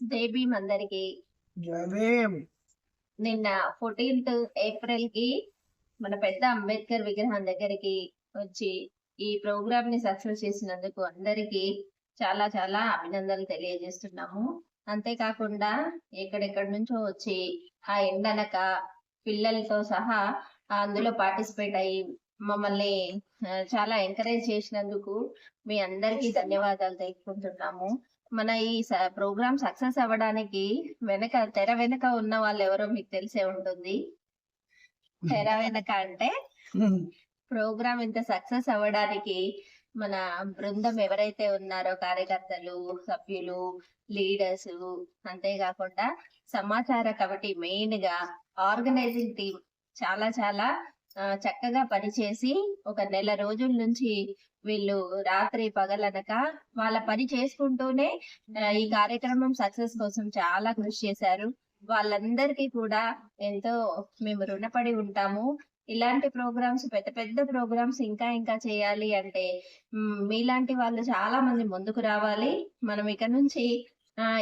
జై భీమ్ అందరికి జయభీమ్ నిన్న ఫోర్టీన్త్ ఏప్రిల్కి మన పెద్ద అంబేద్కర్ విగ్రహం దగ్గరికి వచ్చి ఈ ప్రోగ్రామ్ని సక్సెస్ చేసినందుకు అందరికి చాలా చాలా అభినందనలు తెలియజేస్తున్నాము. అంతేకాకుండా ఎక్కడెక్కడి నుంచో వచ్చి ఆ ఎండనక పిల్లలతో సహా అందులో పార్టిసిపేట్ అయ్యి మమ్మల్ని చాలా ఎంకరేజ్ చేసినందుకు మీ అందరికీ ధన్యవాదాలు తెలుపుకుంటున్నాము. మన ఈ ప్రోగ్రామ్ సక్సెస్ అవ్వడానికి వెనక తెర వెనక ఉన్న వాళ్ళు ఎవరో మీకు తెలిసే ఉంటుంది. తెర వెనక అంటే ప్రోగ్రామ్ ఇంత సక్సెస్ అవ్వడానికి మన బృందం ఎవరైతే ఉన్నారో కార్యకర్తలు సభ్యులు లీడర్స్ అంతేకాకుండా సమాచార కమిటీ మెయిన్గా ఆర్గనైజింగ్ టీం చాలా చాలా చక్కగా పనిచేసి ఒక నెల రోజుల నుంచి వీళ్ళు రాత్రి పగలనక వాళ్ళ పని చేసుకుంటూనే ఈ కార్యక్రమం సక్సెస్ కోసం చాలా కృషి చేశారు. వాళ్ళందరికీ కూడా ఎంతో మేము రుణపడి ఉంటాము. ఇలాంటి ప్రోగ్రామ్స్ పెద్ద పెద్ద ప్రోగ్రామ్స్ ఇంకా ఇంకా చేయాలి అంటే మీలాంటి వాళ్ళు చాలా మంది ముందుకు రావాలి. మనం ఇక నుంచి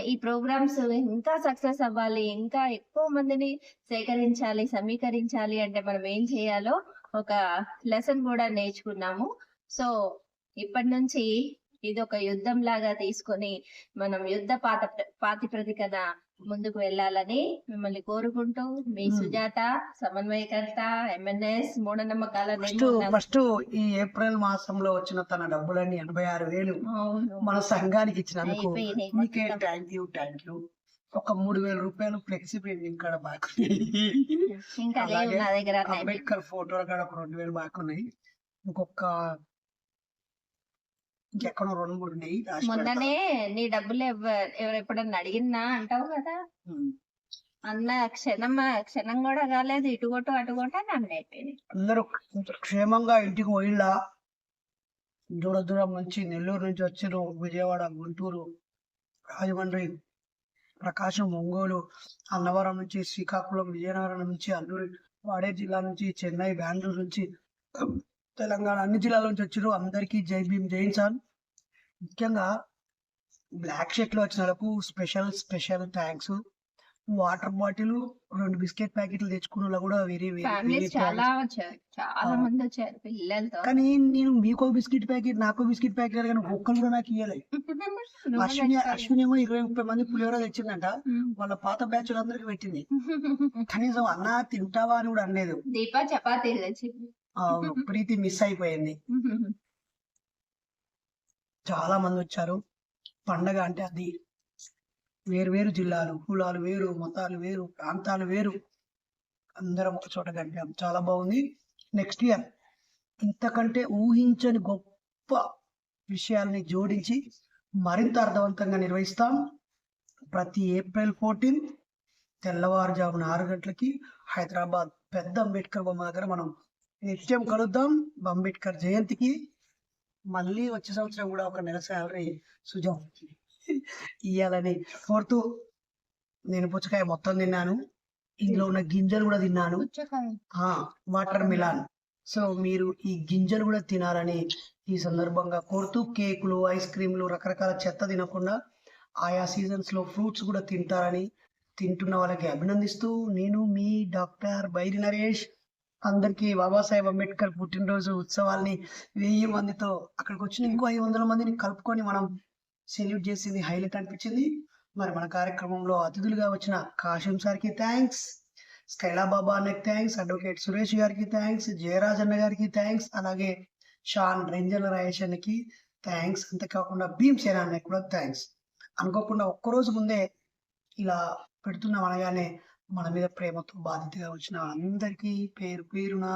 ఈ ప్రోగ్రామ్స్ ఇంకా సక్సెస్ అవ్వాలి ఇంకా ఎక్కువ మందిని సేకరించాలి సమీకరించాలి అంటే మనం ఏం చేయాలో ఒక లెసన్ కూడా నేర్చుకున్నాము. సో ఇప్పటి నుంచి ఇది ఒక యుద్ధం లాగా తీసుకొని మనం యుద్ధ పాత పాతిప్రతికన ముందుకు వెళ్ళాలని మిమ్మల్ని కోరుకుంటూ మీ. సుజాత సమన్వయకర్త ఎంఎన్ఎస్ మూఢనమ్మకాల ఫస్ట్ ఈ ఏప్రిల్ మాసంలో వచ్చిన తన డబ్బులన్నీ ఎనభై ఆరు వేలు. మన సంఘానికి ఇచ్చినందుకు అయిపోయినాయి మీకే మొత్తం. థ్యాంక్ యూ థ్యాంక్ యూ ఒక మూడు వేల రూపాయలు ఫ్లెక్సీ ప్రింటింగ్ కాడ అన్నీ. అంబేద్కర్ ఫోటోల కాడ ఒక రెండు వేలు బాకున్నాయి ఇంకొక ఇంకెక్కడో రెండు మూడు ఉన్నాయి రాసి మొన్ననే నీ డబ్బులు ఎవ- ఎవరు ఎప్పుడన్నా అడిగినా అంటావు కదా. అన్న క్షణం క్షణం కూడా కాలేదు ఇటు కొట్టు అటు కొట్టు అని అన్నీ అందరూ క్షేమంగా ఇంటికి పోయిలా. దూర దూరం నుంచి నెల్లూరు నుంచి వచ్చిన విజయవాడ గుంటూరు రాజమండ్రి ప్రకాశం ఒంగోలు అన్నవరం నుంచి శ్రీకాకుళం విజయనగరం నుంచి అల్లూరి వాడే జిల్లా నుంచి చెన్నై బెంగళూరు నుంచి తెలంగాణ అన్ని జిల్లాల నుంచి వచ్చారు అందరికీ జై భీమ్ జై ఇన్సాన్ ముఖ్యంగా బ్లాక్ షర్ట్లో వచ్చిన వాళ్ళకు special special thanks. Water bottle రెండు బిస్కెట్ ప్యాకెట్లు తెచ్చుకున్న కూడా వెరీ చాలా వచ్చారు. చాలా. మంది వచ్చారు పిల్లలతో. కానీ నేను మీకో బిస్కెట్ ప్యాకెట్ నాకో బిస్కెట్ ప్యాకెట్ కానీ ఒక్కరు కూడా నాకు ఇవ్వలే అశ్విని. అశ్విని ఏమో ఇరవై ముప్పై మంది పులిహోర తెచ్చిందంట. వాళ్ళ పాత బ్యాచ్ అందరికి పెట్టింది. కనీసం అన్న తింటావా అని కూడా అనలేదు. దీప చపాతీలు తెచ్చింది. ప్రీతి మిస్ అయిపోయింది. చాలా మంది వచ్చారు. పండగ అంటే అది. వేరు వేరు జిల్లాలు కులాలు వేరు మతాలు వేరు ప్రాంతాలు వేరు. అందరం ఒక చోట గడిపాం. చాలా బాగుంది. నెక్స్ట్ ఇయర్ ఇంతకంటే ఊహించని గొప్ప విషయాల్ని జోడించి మరింత అర్థవంతంగా నిర్వహిస్తాం. ప్రతి ఏప్రిల్ ఫోర్టీన్ తెల్లవారుజామున ఆరు గంటలకి హైదరాబాద్ పెద్ద అంబేద్కర్ బొమ్మ దగ్గర మనం నిత్యం కలుద్దాం. అంబేద్కర్ జయంతికి మళ్ళీ వచ్చే సంవత్సరం కూడా ఒక నెల శాలరీ సుజం ఇయ్యాలని కోరుతూ నేను పుచ్చకాయ మొత్తం తిన్నాను. ఇందులో ఉన్న గింజలు కూడా తిన్నాను. వాటర్ మిలాన్ సో మీరు ఈ గింజలు కూడా తినాలని ఈ సందర్భంగా కోరుతూ కేకులు ఐస్ క్రీమ్లు రకరకాల చెత్త తినకుండా ఆయా సీజన్స్లో ఫ్రూట్స్ కూడా తింటారని తింటున్న వాళ్ళకి అభినందిస్తూ నేను మీ డాక్టర్ బైరి నరేష్. అందరికీ బాబాసాహెబ్ అంబేద్కర్ పుట్టినరోజు ఉత్సవాల్ని వెయ్యి మందితో అక్కడికి వచ్చిన ఇంకో ఐదు వందల మందిని కలుపుకొని మనం సెల్యూట్ చేసింది హైలైట్ అనిపించింది. మరి మన కార్యక్రమంలో అతిథులుగా వచ్చిన కాశం సార్కి థ్యాంక్స్ స్కైలా బాబా అన్నకి థ్యాంక్స్ అడ్వకేట్ సురేష్ గారికి థ్యాంక్స్ జయరాజ్ అన్న గారికి థ్యాంక్స్ అలాగే షాన్ రేంజల్ రాయేష్ అన్నకి థ్యాంక్స్. అంతేకాకుండా భీమ్ సేన అన్నకి కూడా థ్యాంక్స్. అనుకోకుండా ఒక్కరోజు ముందే ఇలా పెడుతున్నాం అనగానే మన మీద ప్రేమతో బాధ్యతగా వచ్చిన అందరికీ పేరు పేరున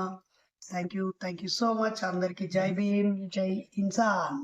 thank you thank you so much అందరికీ జై భీమ్ జై ఇన్సాన్.